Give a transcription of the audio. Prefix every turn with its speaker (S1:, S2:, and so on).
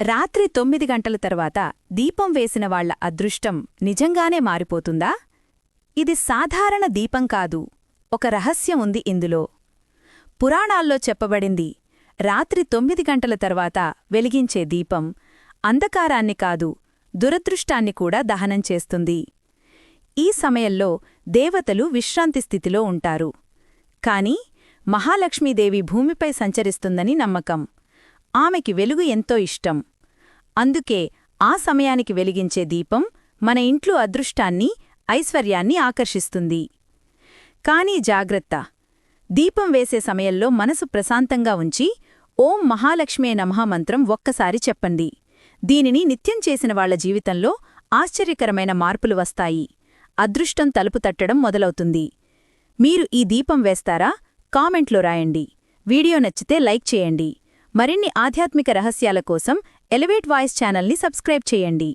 S1: రాత్రి తొమ్మిది గంటల తర్వాత దీపం వేసిన వాళ్ళ అదృష్టం నిజంగానే మారిపోతుందా? ఇది సాధారణ దీపం కాదు. ఒక రహస్యం ఉంది ఇందులో. పురాణాల్లో చెప్పబడింది రాత్రి తొమ్మిది గంటల తర్వాత వెలిగించే దీపం అంధకారాన్ని కాదు దురదృష్టాన్ని కూడా దహనం చేస్తుంది. ఈ సమయంలో దేవతలు విశ్రాంతి స్థితిలో ఉంటారు. కాని మహాలక్ష్మీదేవి భూమిపై సంచరిస్తుందని నమ్మకం. ఆమెకి వెలుగు ఎంతో ఇష్టం. అందుకే ఆ సమయానికి వెలిగించే దీపం మన ఇంట్లో అదృష్టాన్ని ఐశ్వర్యాన్ని ఆకర్షిస్తుంది. కానీ జాగ్రత్త. దీపం వేసే సమయంలో మనసు ప్రశాంతంగా ఉంచి ఓం మహాలక్ష్మే నమః మంత్రం ఒక్కసారి చెప్పండి. దీనిని నిత్యం చేసిన వాళ్ళ జీవితంలో ఆశ్చర్యకరమైన మార్పులు వస్తాయి. అదృష్టం తలుపు తట్టడం మొదలవుతుంది. మీరు ఈ దీపం వేస్తారా? కామెంట్లో రాయండి. వీడియో నచ్చితే లైక్ చేయండి. మరిన్ని ఆధ్యాత్మిక రహస్యాల కోసం ఎలివేట్ వాయిస్ ఛానల్ని సబ్స్క్రైబ్ చేయండి.